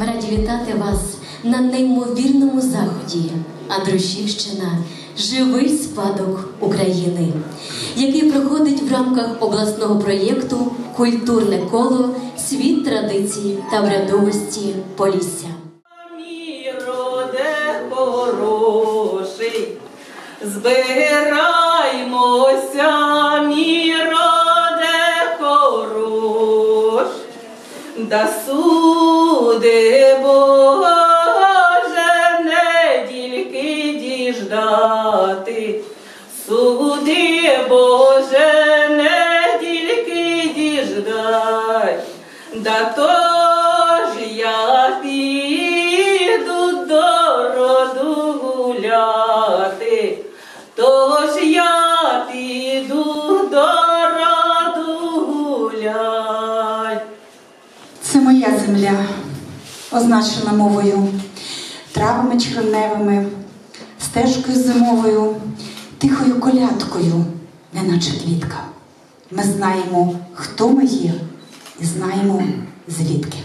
Ми раді вітати вас на неймовірному заході. Андрушівщина Живий спадок України, який проходить в рамках обласного проєкту Культурне коло. Світ традицій та врядовості Полісся. Мій роде хороший, збираймося, мій роде да суди Боже, не тільки діждати, суди Боже, не тільки діждай, да тож я піду до роду гуляти, тож я піду до роду гулять. Це моя земля, означена мовою, травами червневими, стежкою зимовою, тихою колядкою, неначе квітка. Ми знаємо, хто ми є, і знаємо звідки.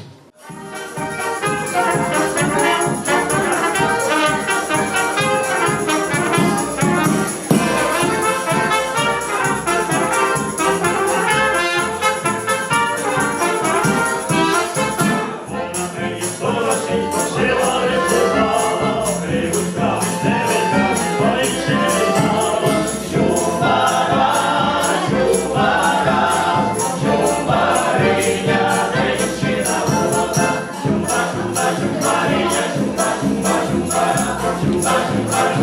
chúng ta chúng ta